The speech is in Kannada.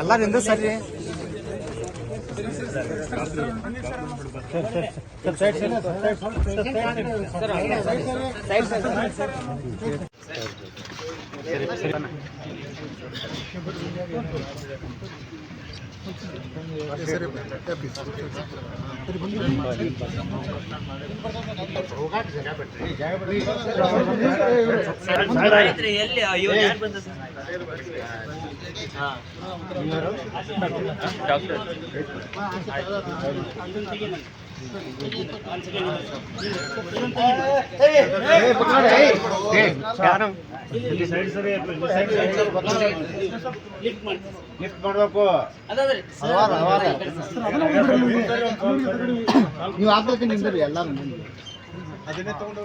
ಎಲ್ಲ ನಿಂದು ಸರಿ ಸರಿ. ಲಿಫ್ಟ್ ಮಾಡ್ಬೇಕು ನೀವು ಹಾಕ್ಬೇಕು ಎಲ್ಲಾರು ಅದನ್ನೇ ತಗೊಂಡು